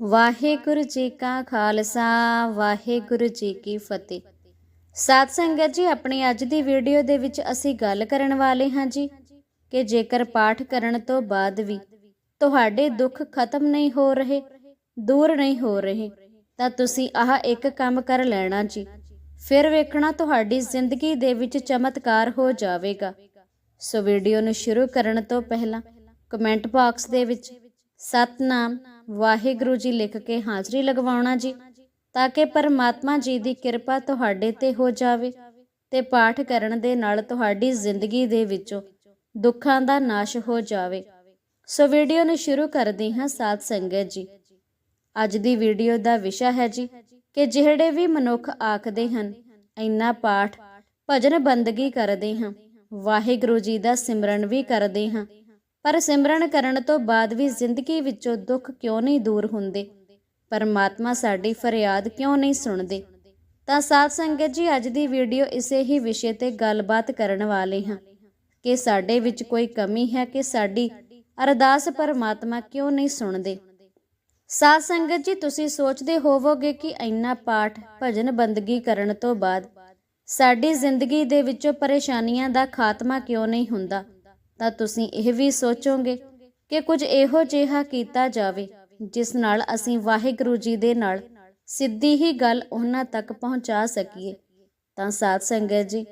ਵਾਹਿਗੁਰੂ ਜੀ ਕਾ ਖਾਲਸਾ, ਵਾਹਿਗੁਰੂ ਜੀ ਕੀ ਫਤਿਹ। ਸਾਧ ਸੰਗਤ ਜੀ, ਆਪਣੀ ਅੱਜ ਦੀ ਵੀਡੀਓ ਦੇ ਵਿੱਚ ਅਸੀਂ ਗੱਲ ਕਰਨ ਵਾਲੇ ਹਾਂ ਜੀ ਕਿ ਜੇਕਰ ਪਾਠ ਕਰਨ ਤੋਂ ਬਾਅਦ ਵੀ ਤੁਹਾਡੇ ਦੁੱਖ ਖਤਮ ਨਹੀਂ ਹੋ ਰਹੇ, ਦੂਰ ਨਹੀਂ ਹੋ ਰਹੇ, ਤਾਂ ਤੁਸੀਂ ਆਹ ਇੱਕ ਕੰਮ ਕਰ ਲੈਣਾ ਜੀ। ਫਿਰ ਵੇਖਣਾ ਤੁਹਾਡੀ ਜ਼ਿੰਦਗੀ ਦੇ ਵਿੱਚ ਚਮਤਕਾਰ ਹੋ ਜਾਵੇਗਾ। ਸੋ ਵੀਡੀਓ ਨੂੰ ਸ਼ੁਰੂ ਕਰਨ ਤੋਂ ਪਹਿਲਾਂ ਕਮੈਂਟ ਬਾਕਸ ਦੇ ਵਿੱਚ ਸਤਨਾਮ ਵਾਹਿਗੁਰੂ ਜੀ ਲਿਖ ਕੇ ਹਾਜ਼ਰੀ ਲਗਵਾਉਣਾ ਜੀ, ਤਾਂ ਕਿ ਪਰਮਾਤਮਾ ਜੀ ਦੀ ਕਿਰਪਾ ਤੁਹਾਡੇ ਤੇ ਹੋ ਜਾਵੇ ਤੇ ਪਾਠ ਕਰਨ ਦੇ ਨਾਲ ਤੁਹਾਡੀ ਜ਼ਿੰਦਗੀ ਦੇ ਵਿੱਚੋਂ ਦੁੱਖਾਂ ਦਾ ਨਾਸ਼ ਹੋ ਜਾਵੇ। ਸੋ ਵੀਡੀਓ ਨੂੰ ਸ਼ੁਰੂ ਕਰਦੇ ਹਾਂ ਸਾਧ ਸੰਗਤ ਜੀ। ਅੱਜ ਦੀ ਵੀਡੀਓ ਦਾ ਵਿਸ਼ਾ ਹੈ ਜੀ ਕਿ ਜਿਹੜੇ ਵੀ ਮਨੁੱਖ ਆਖਦੇ ਹਨ, ਇੰਨਾ ਪਾਠ, ਭਜਨ ਬੰਦਗੀ ਕਰਦੇ ਹਾਂ, ਵਾਹਿਗੁਰੂ ਜੀ ਦਾ ਸਿਮਰਨ ਵੀ ਕਰਦੇ ਹਾਂ ਪਰ ਸਿਮਰਨ ਕਰਨ ਤੋਂ ਬਾਅਦ ਵੀ ਜ਼ਿੰਦਗੀ ਵਿੱਚੋਂ ਦੁੱਖ ਕਿਉਂ ਨਹੀਂ ਦੂਰ ਹੁੰਦੇ? ਪਰਮਾਤਮਾ ਸਾਡੀ ਫਰਿਆਦ ਕਿਉਂ ਨਹੀਂ ਸੁਣਦੇ? ਤਾਂ ਸਾਧ ਸੰਗਤ ਜੀ, ਅੱਜ ਦੀ ਵੀਡੀਓ ਇਸੇ ਹੀ ਵਿਸ਼ੇ ਤੇ ਗੱਲਬਾਤ ਕਰਨ ਵਾਲੇ ਹਾਂ ਕਿ ਸਾਡੇ ਵਿੱਚ ਕੋਈ ਕਮੀ ਹੈ ਕਿ ਸਾਡੀ ਅਰਦਾਸ ਪਰਮਾਤਮਾ ਕਿਉਂ ਨਹੀਂ ਸੁਣਦੇ? ਸਾਧ ਸੰਗਤ ਜੀ, ਤੁਸੀਂ ਸੋਚਦੇ ਹੋਵੋਗੇ ਕਿ ਇੰਨਾ ਪਾਠ ਭਜਨ ਬੰਦਗੀ ਕਰਨ ਤੋਂ ਬਾਅਦ ਸਾਡੀ ਜ਼ਿੰਦਗੀ ਦੇ ਵਿੱਚੋਂ ਪਰੇਸ਼ਾਨੀਆਂ ਦਾ ਖਾਤਮਾ ਕਿਉਂ ਨਹੀਂ ਹੁੰਦਾ? ਤਾਂ ਤੁਸੀਂ ਇਹ ਵੀ ਸੋਚੋਗੇ ਕਿ ਕੁਝ ਇਹੋ ਜਿਹਾ ਕੀਤਾ ਜਾਵੇ, ਜਿਸ ਨਾਲ ਅਸੀਂ ਵਾਹਿਗੁਰੂ ਜੀ ਦੇ ਨਾਲ ਸਿੱਧੀ ਹੀ ਗੱਲ ਉਹਨਾਂ ਤੱਕ ਪਹੁੰਚਾ ਸਕੀਏ। ਤਾਂ ਸਾਧ ਸੰਗਤ ਜੀ,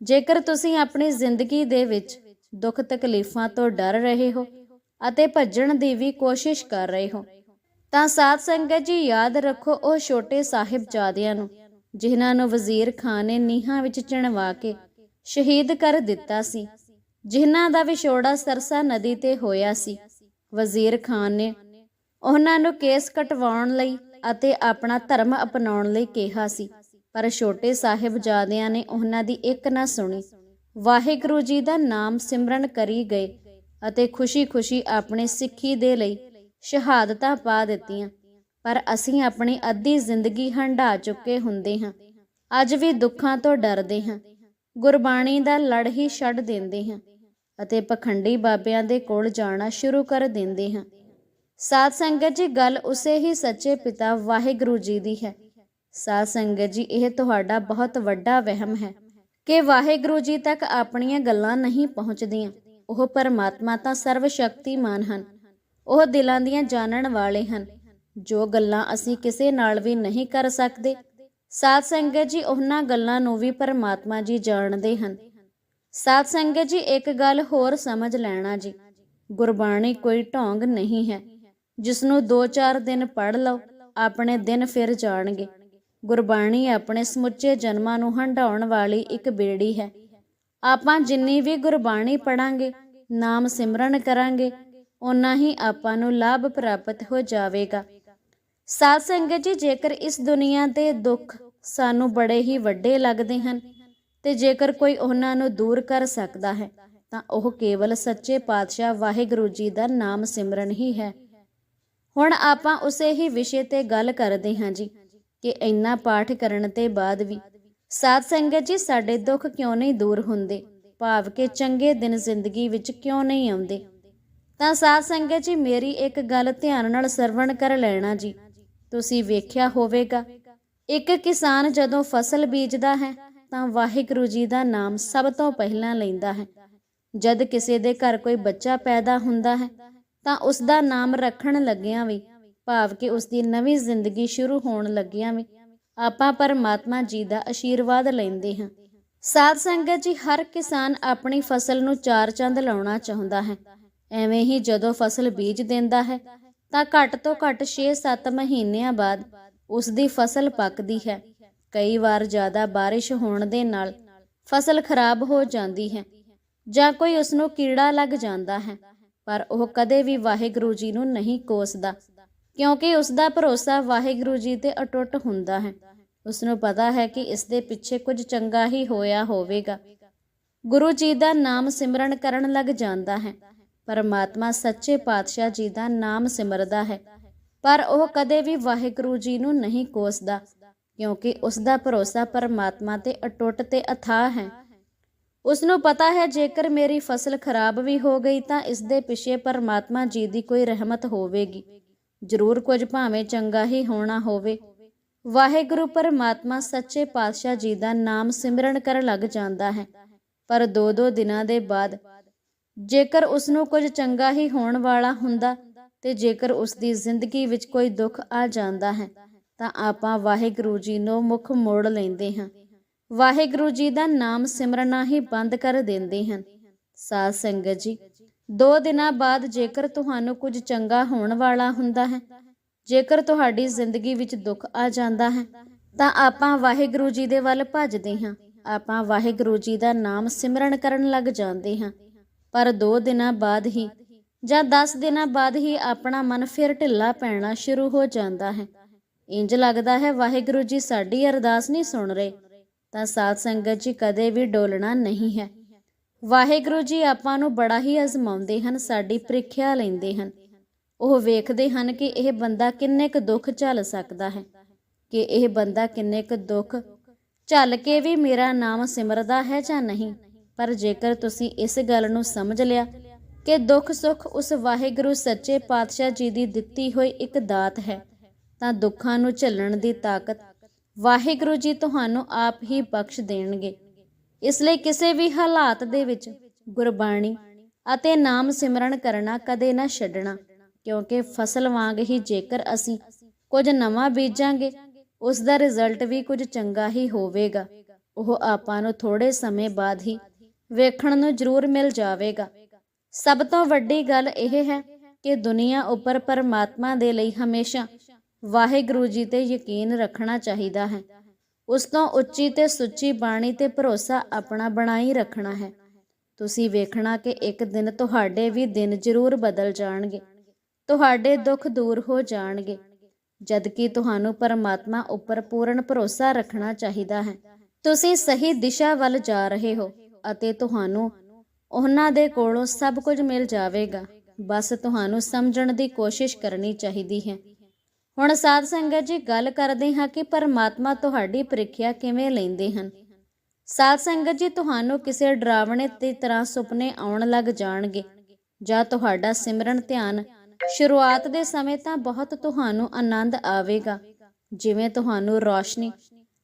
ਜੇਕਰ ਤੁਸੀਂ ਆਪਣੀ ਜ਼ਿੰਦਗੀ ਦੇ ਵਿੱਚ ਦੁੱਖ ਤਕਲੀਫਾਂ ਤੋਂ ਡਰ ਰਹੇ ਹੋ ਅਤੇ ਭੱਜਣ ਦੀ ਵੀ ਕੋਸ਼ਿਸ਼ ਕਰ ਰਹੇ ਹੋ, ਤਾਂ ਸਾਧ ਸੰਗਤ ਜੀ ਯਾਦ ਰੱਖੋ ਉਹ ਛੋਟੇ ਸਾਹਿਬਜ਼ਾਦਿਆਂ ਨੂੰ, ਜਿਨ੍ਹਾਂ ਨੂੰ ਵਜ਼ੀਰ ਖਾਨ ਨੇ ਨੀਹਾਂ ਵਿੱਚ ਚਿਣਵਾ ਕੇ ਸ਼ਹੀਦ ਕਰ ਦਿੱਤਾ ਸੀ। ਜਿਨ੍ਹਾਂ ਦਾ ਵਿਛੋੜਾ ਸਰਸਾ ਨਦੀ ਤੇ ਹੋਇਆ ਸੀ, ਵਜ਼ੀਰ ਖਾਨ ਨੇ ਉਹਨਾਂ ਨੂੰ ਕੇਸ ਕਟਵਾਉਣ ਲਈ ਅਤੇ ਆਪਣਾ ਧਰਮ ਅਪਣਾਉਣ ਲਈ ਕਿਹਾ ਸੀ, ਪਰ ਛੋਟੇ ਸਾਹਿਬਜ਼ਾਦਿਆਂ ਨੇ ਉਹਨਾਂ ਦੀ ਇੱਕ ਨਾ ਸੁਣੀ। ਵਾਹਿਗੁਰੂ ਜੀ ਦਾ ਨਾਮ ਸਿਮਰਨ ਕਰੀ ਗਏ ਅਤੇ ਖੁਸ਼ੀ-ਖੁਸ਼ੀ ਆਪਣੇ ਸਿੱਖੀ ਦੇ ਲਈ ਸ਼ਹਾਦਤਾਂ ਪਾ ਦਿੱਤੀਆਂ, ਪਰ ਅਸੀਂ ਆਪਣੀ ਅੱਧੀ ਜ਼ਿੰਦਗੀ ਹੰਢਾ ਚੁੱਕੇ ਹੁੰਦੇ ਹਾਂ। ਅੱਜ ਵੀ ਦੁੱਖਾਂ ਤੋਂ ਡਰਦੇ ਹਾਂ। ਗੁਰਬਾਣੀ ਦਾ ਲੜ ਹੀ ਛੱਡ ਦਿੰਦੇ ਹਾਂ। ਅਤੇ ਪਖੰਡੀ ਬਾਬਿਆਂ ਦੇ ਕੋਲ ਜਾਣਾ ਸ਼ੁਰੂ ਕਰ ਦਿੰਦੇ ਹਾਂ। ਸਾਧ ਸੰਗਤ ਜੀ, ਗੱਲ ਉਸੇ ਹੀ ਸੱਚੇ ਪਿਤਾ ਵਾਹਿਗੁਰੂ ਜੀ ਦੀ ਹੈ। ਸਾਧ ਸੰਗਤ ਜੀ, ਇਹ ਤੁਹਾਡਾ ਬਹੁਤ ਵੱਡਾ ਵਹਿਮ ਹੈ ਕਿ ਵਾਹਿਗੁਰੂ ਜੀ ਤੱਕ ਆਪਣੀਆਂ ਗੱਲਾਂ ਨਹੀਂ ਪਹੁੰਚਦੀਆਂ। ਉਹ ਪਰਮਾਤਮਾ ਤਾਂ ਸਰਵ ਸ਼ਕਤੀਮਾਨ ਹਨ। ਉਹ ਦਿਲਾਂ ਦੀਆਂ ਜਾਣਨ ਵਾਲੇ ਹਨ। ਜੋ ਗੱਲਾਂ ਅਸੀਂ ਕਿਸੇ ਨਾਲ ਵੀ ਨਹੀਂ ਕਰ ਸਕਦੇ। ਸਾਧ ਸੰਗਤ ਜੀ, ਉਹਨਾਂ ਗੱਲਾਂ ਨੂੰ ਵੀ ਪਰਮਾਤਮਾ ਜੀ ਜਾਣਦੇ ਹਨ। ਸਾਧ ਸੰਗਤ ਜੀ, ਇੱਕ ਗੱਲ ਹੋਰ ਸਮਝ ਲੈਣਾ ਜੀ। ਗੁਰਬਾਣੀ ਕੋਈ ਢੋਂਗ ਨਹੀਂ ਹੈ। ਜਿਸ ਨੂੰ 2-4 ਦਿਨ ਪੜ੍ਹ ਲਓ, ਆਪਣੇ ਦਿਨ ਫਿਰ ਜਾਣਗੇ। ਗੁਰਬਾਣੀ ਆਪਣੇ ਸਮੁੱਚੇ ਜਨਮਾਂ ਨੂੰ ਹੰਡਾਉਣ ਵਾਲੀ ਇੱਕ ਬੇੜੀ ਹੈ। ਆਪਾਂ ਜਿੰਨੀ ਵੀ ਗੁਰਬਾਣੀ ਪੜਾਂਗੇ ਨਾਮ ਸਿਮਰਨ ਕਰਾਂਗੇ ਉਨਾ ਹੀ ਆਪਾਂ ਨੂੰ ਲਾਭ ਪ੍ਰਾਪਤ ਹੋ ਜਾਵੇਗਾ। ਸਾਧ ਸੰਗਤ ਜੀ, ਜੇਕਰ ਇਸ ਦੁਨੀਆ ਦੇ ਦੁੱਖ ਸਾਨੂੰ ਬੜੇ ਹੀ ਵੱਡੇ ਲੱਗਦੇ ਹਨ ਤੇ ਜੇਕਰ ਕੋਈ ਉਹਨਾਂ ਨੂੰ ਦੂਰ ਕਰ ਸਕਦਾ ਹੈ, ਤਾਂ ਉਹ ਕੇਵਲ ਸੱਚੇ ਪਾਤਸ਼ਾਹ ਵਾਹਿਗੁਰੂ ਜੀ ਦਾ ਨਾਮ ਸਿਮਰਨ ਹੀ ਹੈ। ਹੁਣ ਆਪਾਂ ਉਸੇ ਹੀ ਵਿਸ਼ੇ ਤੇ ਗੱਲ ਕਰਦੇ ਹਾਂ ਜੀ, ਕਿ ਇੰਨਾ ਪਾਠ ਕਰਨ ਤੇ ਬਾਅਦ ਵੀ ਸਾਧ ਸੰਗਤ ਜੀ ਸਾਡੇ ਦੁੱਖ ਕਿਉਂ ਨਹੀਂ ਦੂਰ ਹੁੰਦੇ? ਭਾਵ ਕਿ ਚੰਗੇ ਦਿਨ ਜ਼ਿੰਦਗੀ ਵਿੱਚ ਕਿਉਂ ਨਹੀਂ ਆਉਂਦੇ? ਤਾਂ ਸਾਧ ਸੰਗਤ ਜੀ, ਮੇਰੀ ਇੱਕ ਗੱਲ ਧਿਆਨ ਨਾਲ ਸਰਵਣ ਕਰ ਲੈਣਾ ਜੀ। ਤੁਸੀਂ ਵੇਖਿਆ ਹੋਵੇਗਾ, ਇੱਕ ਕਿਸਾਨ ਜਦੋਂ ਫਸਲ ਬੀਜਦਾ ਹੈ ਤਾਂ ਵਾਹਿਗੁਰੂ ਜੀ ਦਾ ਨਾਮ ਸਭ ਤੋਂ ਪਹਿਲਾਂ ਲੈਂਦਾ ਹੈ। ਜਦ ਕਿਸੇ ਦੇ ਘਰ ਕੋਈ ਬੱਚਾ ਪੈਦਾ ਹੁੰਦਾ ਹੈ, ਤਾਂ ਉਸ ਦਾ ਨਾਮ ਰੱਖਣ ਲੱਗਿਆਂ ਵੀ, ਭਾਵ ਕਿ ਉਸ ਦੀ ਨਵੀਂ ਜ਼ਿੰਦਗੀ ਸ਼ੁਰੂ ਹੋਣ ਲੱਗਿਆਂ ਵੀ, ਆਪਾਂ ਪਰਮਾਤਮਾ ਜੀ ਦਾ ਆਸ਼ੀਰਵਾਦ ਲੈਂਦੇ ਹਾਂ। ਸਾਧ ਸੰਗਤ ਜੀ, ਹਰ ਕਿਸਾਨ ਆਪਣੀ ਫਸਲ ਨੂੰ ਚਾਰ ਚੰਦ ਲਾਉਣਾ ਚਾਹੁੰਦਾ ਹੈ। ਐਵੇਂ ਹੀ ਜਦੋਂ ਫਸਲ ਬੀਜ ਦਿੰਦਾ ਹੈ, ਤਾਂ ਘੱਟ ਤੋਂ ਘੱਟ 6-7 ਮਹੀਨਿਆਂ ਬਾਅਦ ਉਸ ਦੀ ਫਸਲ ਪੱਕਦੀ ਹੈ। ਕਈ ਵਾਰ ਜ਼ਿਆਦਾ ਬਾਰਿਸ਼ ਹੋਣ ਦੇ ਨਾਲ ਫਸਲ ਖਰਾਬ ਹੋ ਜਾਂਦੀ ਹੈ ਜਾਂ ਕੋਈ ਉਸ ਨੂੰ ਕੀੜਾ ਲੱਗ ਜਾਂਦਾ ਹੈ, ਪਰ ਉਹ ਕਦੇ ਵੀ ਵਾਹਿਗੁਰੂ ਜੀ ਨੂੰ ਨਹੀਂ ਕੋਸਦਾ, ਕਿਉਂਕਿ ਉਸ ਦਾ ਭਰੋਸਾ ਵਾਹਿਗੁਰੂ ਜੀ ਤੇ ਅਟੁੱਟ ਹੁੰਦਾ ਹੈ। ਉਸ ਨੂੰ ਪਤਾ ਹੈ ਕਿ ਇਸ ਦੇ ਪਿੱਛੇ ਕੁਝ ਚੰਗਾ ਹੀ ਹੋਇਆ ਹੋਵੇਗਾ। ਗੁਰੂ ਜੀ ਦਾ ਨਾਮ ਸਿਮਰਨ ਕਰਨ ਲੱਗ ਜਾਂਦਾ ਹੈ, ਪਰਮਾਤਮਾ ਸੱਚੇ ਪਾਤਸ਼ਾਹ ਜੀ ਦਾ ਨਾਮ ਸਿਮਰਦਾ ਹੈ, ਪਰ ਉਹ ਕਦੇ ਵੀ ਵਾਹਿਗੁਰੂ ਜੀ ਨੂੰ ਨਹੀਂ ਕੋਸਦਾ। ਕਿਉਂਕਿ ਉਸ ਦਾ ਭਰੋਸਾ ਪਰਮਾਤਮਾ ਤੇ ਅਟੁੱਟ ਤੇ ਅਥਾਹ ਹੈ। ਉਸ ਨੂੰ ਪਤਾ ਹੈ, ਜੇਕਰ ਮੇਰੀ ਫਸਲ ਖਰਾਬ ਵੀ ਹੋ ਗਈ ਤਾਂ ਇਸ ਦੇ ਪਿੱਛੇ ਪਰਮਾਤਮਾ ਜੀ ਦੀ ਕੋਈ ਰਹਿਮਤ ਹੋਵੇਗੀ। ਜ਼ਰੂਰ ਕੁਝ ਭਾਵੇਂ ਚੰਗਾ ਹੀ ਹੋਣਾ ਹੋਵੇ। ਵਾਹਿਗੁਰੂ ਪਰਮਾਤਮਾ ਸੱਚੇ ਪਾਤਸ਼ਾਹ ਜੀ ਦਾ ਨਾਮ ਸਿਮਰਨ ਕਰਨ ਲੱਗ ਜਾਂਦਾ ਹੈ। ਪਰ ਦੋ ਦੋ ਦਿਨਾਂ ਦੇ ਬਾਅਦ ਜੇਕਰ ਉਸ ਨੂੰ ਕੁਝ ਚੰਗਾ ਹੀ ਹੋਣ ਵਾਲਾ ਹੁੰਦਾ ਤੇ ਜੇਕਰ ਉਸ ਦੀ ਜ਼ਿੰਦਗੀ ਵਿੱਚ ਕੋਈ ਦੁੱਖ ਆ ਜਾਂਦਾ ਹੈ ਤਾਂ ਆਪਾਂ ਵਾਹਿਗੁਰੂ ਜੀ ਨੂੰ ਮੁੱਖ ਮੋੜ ਲੈਂਦੇ ਹਾਂ। ਵਾਹਿਗੁਰੂ ਜੀ ਦਾ ਨਾਮ ਸਿਮਰਨਾ ਹੀ ਬੰਦ ਕਰ ਦਿੰਦੇ ਹਨ। ਸਾਧ ਸੰਗਤ ਜੀ, ਦੋ ਦਿਨਾਂ ਬਾਅਦ ਜੇਕਰ ਤੁਹਾਨੂੰ ਕੁਝ ਚੰਗਾ ਹੋਣ ਵਾਲਾ ਹੁੰਦਾ ਹੈ, ਜੇਕਰ ਤੁਹਾਡੀ ਜ਼ਿੰਦਗੀ ਵਿੱਚ ਦੁੱਖ ਆ ਜਾਂਦਾ ਹੈ, ਤਾਂ ਆਪਾਂ ਵਾਹਿਗੁਰੂ ਜੀ ਦੇ ਵੱਲ ਭੱਜਦੇ ਹਾਂ। ਆਪਾਂ ਵਾਹਿਗੁਰੂ ਜੀ ਦਾ ਨਾਮ ਸਿਮਰਨ ਕਰਨ ਲੱਗ ਜਾਂਦੇ ਹਾਂ। ਪਰ ਦੋ ਦਿਨਾਂ ਬਾਅਦ ਹੀ ਜਾਂ 10 ਦਿਨਾਂ ਬਾਅਦ ਹੀ ਆਪਣਾ ਮਨ ਫਿਰ ਢਿੱਲਾ ਪੈਣਾ ਸ਼ੁਰੂ ਹੋ ਜਾਂਦਾ ਹੈ। ਇੰਜ ਲੱਗਦਾ ਹੈ, ਵਾਹਿਗੁਰੂ ਜੀ ਸਾਡੀ ਅਰਦਾਸ ਨਹੀਂ ਸੁਣ ਰਹੇ। ਤਾਂ ਸਾਧ ਸੰਗਤ ਜੀ, ਕਦੇ ਵੀ ਡੋਲਣਾ ਨਹੀਂ ਹੈ। ਵਾਹਿਗੁਰੂ ਜੀ ਆਪਾਂ ਨੂੰ ਬੜਾ ਹੀ ਅਜ਼ਮਾਉਂਦੇ ਹਨ, ਸਾਡੀ ਪ੍ਰੀਖਿਆ ਲੈਂਦੇ ਹਨ। ਉਹ ਵੇਖਦੇ ਹਨ ਕਿ ਇਹ ਬੰਦਾ ਕਿੰਨੇ ਕੁ ਦੁੱਖ ਝੱਲ ਸਕਦਾ ਹੈ, ਕਿ ਇਹ ਬੰਦਾ ਕਿੰਨੇ ਕੁ ਦੁੱਖ ਝੱਲ ਕੇ ਵੀ ਮੇਰਾ ਨਾਮ ਸਿਮਰਦਾ ਹੈ ਜਾਂ ਨਹੀਂ। ਪਰ ਜੇਕਰ ਤੁਸੀਂ ਇਸ ਗੱਲ ਨੂੰ ਸਮਝ ਲਿਆ ਕਿ ਦੁੱਖ ਸੁੱਖ ਉਸ ਵਾਹਿਗੁਰੂ ਸੱਚੇ ਪਾਤਸ਼ਾਹ ਜੀ ਦੀ ਦਿੱਤੀ ਹੋਈ ਇੱਕ ਦਾਤ ਹੈ ਤਾਂ ਦੁੱਖਾਂ ਨੂੰ ਝੱਲਣ ਦੀ ਤਾਕਤ ਵਾਹਿਗੁਰੂ ਜੀ ਤੁਹਾਨੂੰ ਆਪ ਹੀ ਬਖਸ਼ ਦੇਣਗੇ। ਇਸ ਲਈ ਕਿਸੇ ਵੀ ਹਾਲਾਤ ਦੇ ਵਿੱਚ ਗੁਰਬਾਣੀ ਅਤੇ ਨਾਮ ਸਿਮਰਨ ਕਰਨਾ ਕਦੇ ਨਾ ਛੱਡਣਾ, ਕਿਉਂਕਿ ਫਸਲ ਵਾਂਗ ਹੀ ਜੇਕਰ ਅਸੀਂ ਕੁਝ ਨਵਾਂ ਬੀਜਾਂਗੇ, ਉਸ ਦਾ ਰਿਜ਼ਲਟ ਵੀ ਕੁਝ ਚੰਗਾ ਹੀ ਹੋਵੇਗਾ। ਉਹ ਆਪਾਂ ਨੂੰ ਥੋੜੇ ਸਮੇਂ ਬਾਅਦ ਹੀ ਵੇਖਣ ਨੂੰ ਜ਼ਰੂਰ ਮਿਲ ਜਾਵੇਗਾ। ਸਭ ਤੋਂ ਵੱਡੀ ਗੱਲ ਇਹ ਹੈ ਕਿ ਦੁਨੀਆ ਉੱਪਰ ਪਰਮਾਤਮਾ ਦੇ ਲਈ ਹਮੇਸ਼ਾ ਵਾਹਿਗੁਰੂ ਜੀ ਤੇ ਯਕੀਨ ਰੱਖਣਾ ਚਾਹੀਦਾ ਹੈ। ਉਸ ਤੋਂ ਉੱਚੀ ਤੇ ਸੁੱਚੀ ਬਾਣੀ ਤੇ ਭਰੋਸਾ ਆਪਣਾ ਬਣਾਈ ਰੱਖਣਾ ਹੈ। ਤੁਸੀਂ ਵੇਖਣਾ ਕਿ ਇੱਕ ਦਿਨ ਤੁਹਾਡੇ ਵੀ ਦਿਨ ਜ਼ਰੂਰ ਬਦਲ ਜਾਣਗੇ। ਤੁਹਾਡੇ ਦੁੱਖ ਦੂਰ ਹੋ ਜਾਣਗੇ। ਜਦ ਕਿ ਤੁਹਾਨੂੰ ਪਰਮਾਤਮਾ ਉੱਪਰ ਪੂਰਨ ਭਰੋਸਾ ਰੱਖਣਾ ਚਾਹੀਦਾ ਹੈ। ਤੁਸੀਂ ਸਹੀ ਦਿਸ਼ਾ ਵੱਲ ਜਾ ਰਹੇ ਹੋ ਅਤੇ ਤੁਹਾਨੂੰ ਉਹਨਾਂ ਦੇ ਕੋਲੋਂ ਸਭ ਕੁਝ ਮਿਲ ਜਾਵੇਗਾ। ਬਸ ਤੁਹਾਨੂੰ ਸਮਝਣ ਦੀ ਕੋਸ਼ਿਸ਼ ਕਰਨੀ ਚਾਹੀਦੀ ਹੈ। ਹੁਣ ਸਾਧ ਸੰਗਤ ਜੀ ਗੱਲ ਕਰਦੇ ਹਾਂ ਕਿ ਪਰਮਾਤਮਾ ਤੁਹਾਡੀ ਪ੍ਰੀਖਿਆ ਕਿਵੇਂ ਲੈਂਦੇ ਹਨ। ਸਾਧ ਸੰਗਤ ਜੀ, ਤੁਹਾਨੂੰ ਕਿਸੇ ਡਰਾਵਣੇ ਦੀ ਤਰ੍ਹਾਂ ਸੁਪਨੇ ਆਉਣ ਲੱਗ ਜਾਣਗੇ, ਜਾਂ ਤੁਹਾਡਾ ਸਿਮਰਨ ਧਿਆਨ ਸ਼ੁਰੂਆਤ ਦੇ ਸਮੇਂ ਤਾਂ ਬਹੁਤ ਤੁਹਾਨੂੰ ਆਨੰਦ ਆਵੇਗਾ, ਜਿਵੇਂ ਤੁਹਾਨੂੰ ਰੌਸ਼ਨੀ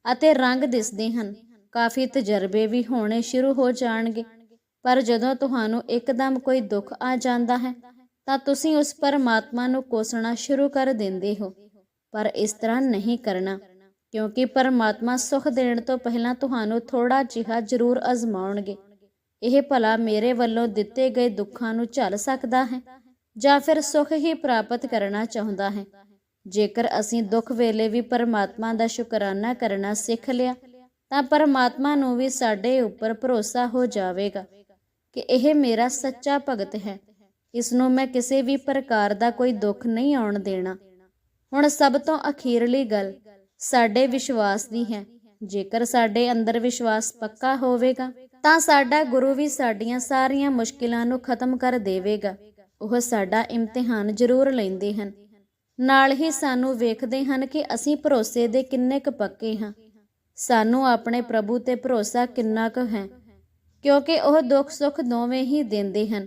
ਅਤੇ ਰੰਗ ਦਿਸਦੇ ਹਨ। ਕਾਫੀ ਤਜਰਬੇ ਵੀ ਹੋਣੇ ਸ਼ੁਰੂ ਹੋ ਜਾਣਗੇ, ਪਰ ਜਦੋਂ ਤੁਹਾਨੂੰ ਇੱਕਦਮ ਕੋਈ ਦੁੱਖ ਆ ਜਾਂਦਾ ਹੈ ਤਾਂ ਤੁਸੀਂ ਉਸ ਪਰਮਾਤਮਾ ਨੂੰ ਕੋਸਣਾ ਸ਼ੁਰੂ ਕਰ ਦਿੰਦੇ ਹੋ। ਪਰ ਇਸ ਤਰ੍ਹਾਂ ਨਹੀਂ ਕਰਨਾ, ਕਿਉਂਕਿ ਪਰਮਾਤਮਾ ਸੁਖ ਦੇਣ ਤੋਂ ਪਹਿਲਾਂ ਤੁਹਾਨੂੰ ਥੋੜਾ ਜਿਹਾ ਜ਼ਰੂਰ ਅਜ਼ਮਾਉਣਗੇ। ਇਹ ਭਲਾ ਮੇਰੇ ਵੱਲੋਂ ਦਿੱਤੇ ਗਏ ਦੁੱਖਾਂ ਨੂੰ ਝੱਲ ਸਕਦਾ ਹੈ ਜਾਂ ਫਿਰ ਸੁਖ ਹੀ ਪ੍ਰਾਪਤ ਕਰਨਾ ਚਾਹੁੰਦਾ ਹੈ। ਜੇਕਰ ਅਸੀਂ ਦੁੱਖ ਵੇਲੇ ਵੀ ਪਰਮਾਤਮਾ ਦਾ ਸ਼ੁਕਰਾਨਾ ਕਰਨਾ ਸਿੱਖ ਲਿਆ, ਤਾਂ ਪਰਮਾਤਮਾ ਨੂੰ ਵੀ ਸਾਡੇ ਉੱਪਰ ਭਰੋਸਾ ਹੋ ਜਾਵੇਗਾ ਕਿ ਇਹ ਮੇਰਾ ਸੱਚਾ ਭਗਤ ਹੈ। ਇਸ ਨੂੰ ਮੈਂ ਕਿਸੇ ਵੀ ਪ੍ਰਕਾਰ ਦਾ ਕੋਈ ਦੁੱਖ ਨਹੀਂ ਆਉਣ ਦੇਣਾ। ਹੁਣ ਸਭ ਤੋਂ ਅਖੀਰਲੀ ਗੱਲ ਸਾਡੇ ਵਿਸ਼ਵਾਸ ਦੀ ਹੈ। ਜੇਕਰ ਸਾਡੇ ਅੰਦਰ ਵਿਸ਼ਵਾਸ ਪੱਕਾ ਹੋਵੇਗਾ, ਤਾਂ ਸਾਡਾ ਗੁਰੂ ਵੀ ਸਾਡੀਆਂ ਸਾਰੀਆਂ ਮੁਸ਼ਕਿਲਾਂ ਨੂੰ ਖਤਮ ਕਰ ਦੇਵੇਗਾ। ਉਹ ਸਾਡਾ ਇਮਤਿਹਾਨ ਜ਼ਰੂਰ ਲੈਂਦੇ ਹਨ। ਨਾਲ ਹੀ ਸਾਨੂੰ ਵੇਖਦੇ ਹਨ ਕਿ ਅਸੀਂ ਭਰੋਸੇ ਦੇ ਕਿੰਨੇ ਕੁ ਪੱਕੇ ਹਾਂ। ਸਾਨੂੰ ਆਪਣੇ ਪ੍ਰਭੂ ਤੇ ਭਰੋਸਾ ਕਿੰਨਾ ਕੁ ਹੈ, ਕਿਉਂਕਿ ਉਹ ਦੁੱਖ ਸੁੱਖ ਦੋਵੇਂ ਹੀ ਦਿੰਦੇ ਹਨ।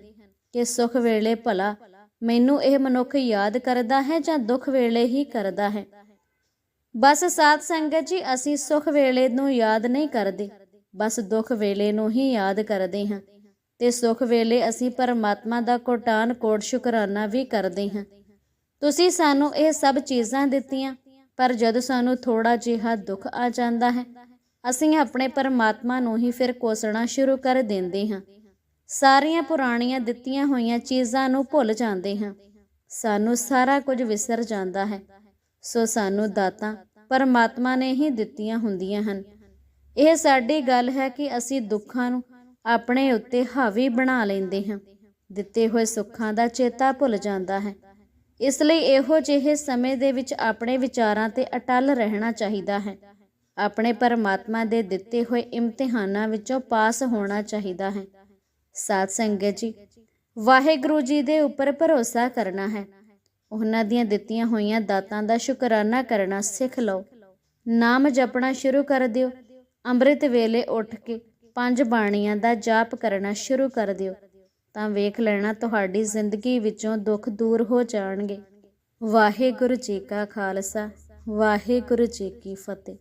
ਕਿ ਸੁਖ ਵੇਲੇ ਭਲਾ ਮੈਨੂੰ ਇਹ ਮਨੁੱਖ ਯਾਦ ਕਰਦਾ ਹੈ ਜਾਂ ਦੁੱਖ ਵੇਲੇ ਹੀ ਕਰਦਾ ਹੈ? ਬਸ ਸਾਧ ਸੰਗਤ ਜੀ, ਅਸੀਂ ਸੁਖ ਵੇਲੇ ਨੂੰ ਯਾਦ ਨਹੀਂ ਕਰਦੇ। ਬਸ ਦੁੱਖ ਵੇਲੇ ਨੂੰ ਹੀ ਯਾਦ ਕਰਦੇ ਹਾਂ। ਤੇ ਸੁਖ ਵੇਲੇ ਅਸੀਂ ਪਰਮਾਤਮਾ ਦਾ ਕੋਟਾਨ ਕੋਟ ਸ਼ੁਕਰਾਨਾ ਵੀ ਕਰਦੇ ਹਾਂ। ਤੁਸੀਂ ਸਾਨੂੰ ਇਹ ਸਭ ਚੀਜ਼ਾਂ ਦਿੱਤੀਆਂ, ਪਰ ਜਦ ਸਾਨੂੰ ਥੋੜਾ ਜਿਹਾ ਦੁੱਖ ਆ ਜਾਂਦਾ ਹੈ, ਅਸੀਂ ਆਪਣੇ ਪਰਮਾਤਮਾ ਨੂੰ ਹੀ ਫਿਰ ਕੋਸਣਾ ਸ਼ੁਰੂ ਕਰ ਦਿੰਦੇ ਹਾਂ। ਸਾਰੀਆਂ ਪੁਰਾਣੀਆਂ ਦਿੱਤੀਆਂ ਹੋਈਆਂ ਚੀਜ਼ਾਂ ਨੂੰ ਭੁੱਲ ਜਾਂਦੇ ਹਾਂ। ਸਾਨੂੰ ਸਾਰਾ ਕੁਝ ਵਿਸਰ ਜਾਂਦਾ ਹੈ। ਸੋ ਸਾਨੂੰ ਦਾਤਾਂ ਪਰਮਾਤਮਾ ਨੇ ਹੀ ਦਿੱਤੀਆਂ ਹੁੰਦੀਆਂ ਹਨ। ਇਹ ਸਾਡੀ ਗੱਲ ਹੈ ਕਿ ਅਸੀਂ ਦੁੱਖਾਂ ਨੂੰ ਆਪਣੇ ਉੱਤੇ ਹਾਵੀ ਬਣਾ ਲੈਂਦੇ ਹਾਂ। ਦਿੱਤੇ ਹੋਏ ਸੁੱਖਾਂ ਦਾ ਚੇਤਾ ਭੁੱਲ ਜਾਂਦਾ ਹੈ। ਇਸ ਲਈ ਇਹੋ ਜਿਹੇ ਸਮੇਂ ਦੇ ਵਿੱਚ ਆਪਣੇ ਵਿਚਾਰਾਂ ਤੇ ਅਟਲ ਰਹਿਣਾ ਚਾਹੀਦਾ ਹੈ। ਆਪਣੇ ਪਰਮਾਤਮਾ ਦੇ ਦਿੱਤੇ ਹੋਏ ਇਮਤਿਹਾਨਾਂ ਵਿੱਚੋਂ ਪਾਸ ਹੋਣਾ ਚਾਹੀਦਾ ਹੈ। ਸਾਧ ਸੰਗਤ ਜੀ, ਵਾਹਿਗੁਰੂ ਜੀ ਦੇ ਉੱਪਰ ਭਰੋਸਾ ਕਰਨਾ ਹੈ। ਉਹਨਾਂ ਦੀਆਂ ਦਿੱਤੀਆਂ ਹੋਈਆਂ ਦਾਤਾਂ ਦਾ ਸ਼ੁਕਰਾਨਾ ਕਰਨਾ ਸਿੱਖ ਲਓ। ਨਾਮ ਜਪਣਾ ਸ਼ੁਰੂ ਕਰ ਦਿਓ। ਅੰਮ੍ਰਿਤ ਵੇਲੇ ਉੱਠ ਕੇ ਪੰਜ ਬਾਣੀਆਂ ਦਾ ਜਾਪ ਕਰਨਾ ਸ਼ੁਰੂ ਕਰ ਦਿਓ। ਤਾਂ ਵੇਖ ਲੈਣਾ ਤੁਹਾਡੀ ਜ਼ਿੰਦਗੀ ਵਿੱਚੋਂ ਦੁੱਖ ਦੂਰ ਹੋ ਜਾਣਗੇ। ਵਾਹਿਗੁਰੂ ਜੀ ਕਾ ਖਾਲਸਾ, ਵਾਹਿਗੁਰੂ ਜੀ ਕੀ ਫਤਿਹ।